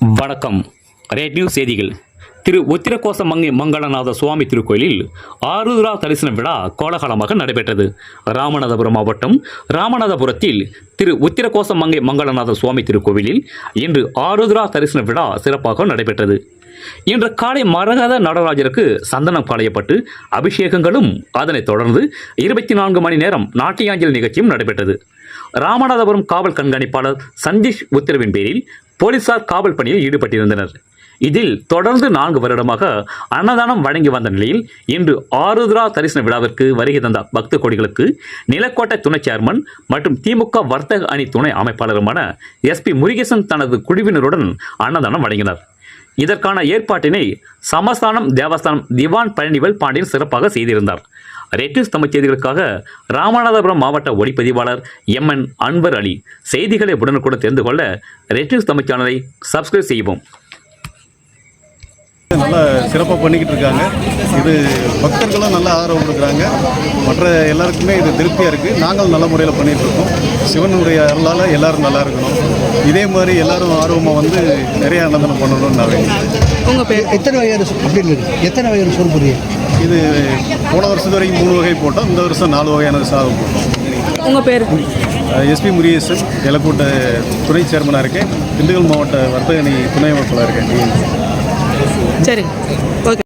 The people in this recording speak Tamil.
வணக்கம். ரேட் நியூஸ் செய்திகள். திரு உத்திரகோச மங்கை மங்களநாத சுவாமி திருக்கோயிலில் ஆருத்ரா தரிசன விழா கோலாகலமாக நடைபெற்றது. ராமநாதபுரம் மாவட்டம் ராமநாதபுரத்தில் திரு உத்திரகோச மங்கை மங்களநாத சுவாமி திருக்கோவிலில் இன்று ஆருத்ரா தரிசன விழா சிறப்பாக நடைபெற்றது. இன்று காலை மரகத நடராஜருக்கு சந்தனம் களையப்பட்டு அபிஷேகங்களும் அதனைத் தொடர்ந்து இருபத்தி நான்கு மணி நேரம் நாட்டியாஞ்சல் நிகழ்ச்சியும் நடைபெற்றது. ராமநாதபுரம் காவல் கண்காணிப்பாளர் சந்தீஷ் உத்தரவின் பேரில் போலீசார் காவல் பணியில் ஈடுபட்டிருந்தனர். இதில் தொடர்ந்து நான்கு வருடமாக அன்னதானம் வழங்கி வந்த நிலையில் இன்று ஆருத்ரா தரிசன விழாவிற்கு வருகை தந்த பக்த கோடிகளுக்கு நிலக்கோட்டை துணை சேர்மன் மற்றும் திமுக வர்த்தக அணி துணை அமைப்பாளருமான எஸ்பி முருகேசன் தனது குழுவினருடன் அன்னதானம் வழங்கினார். இதற்கான ஏற்பாட்டினை சமஸ்தானம் தேவஸ்தானம் திவான் பழனிவேல் பாண்டியன் சிறப்பாக செய்திருந்தார். ரெட்டிஸ் தமிழ் செய்திகளுக்காக ராமநாதபுரம் மாவட்ட ஒளிப்பதிவாளர் எம். என். அன்வர் அலி. செய்திகளை உடனுக்குடன் தெரிந்து கொள்ள ரெட்டிஸ் தமிழ் சேனலை சப்ஸ்கிரைப் செய்வோம் நல்லா சிறப்பாக பண்ணிக்கிட்டு இருக்காங்க. இது பக்தர்களும் நல்லா ஆதரவு கொடுக்குறாங்க. மற்ற எல்லாருக்குமே இது திருப்தியாக இருக்குது நாங்களும் நல்ல முறையில் பண்ணிகிட்டு இருக்கோம். சிவனுடைய அருளால் எல்லாரும் நல்லா இருக்கணும். இதே மாதிரி எல்லாரும் ஆர்வமாக வந்து நிறைய அன்னதானம் பண்ணணும்னு நான் உங்கள் பேர்? எத்தனை வகையான அப்படின்னு எத்தனை வகையான சோறு புரியும் இது போன வருஷத்து வரைக்கும் மூணு வகை போட்டோம். இந்த வருஷம் நாலு வகையான சாதம் போட்டோம். உங்கள் பேர்? எஸ்பி முருகேசன். எலக்கூட்ட துணை சேர்மனாக இருக்கேன். திண்டுக்கல் மாவட்ட வர்த்தக அணி துணை அமைப்பாளர் இருக்கேன். சரிங்க. ஓகே.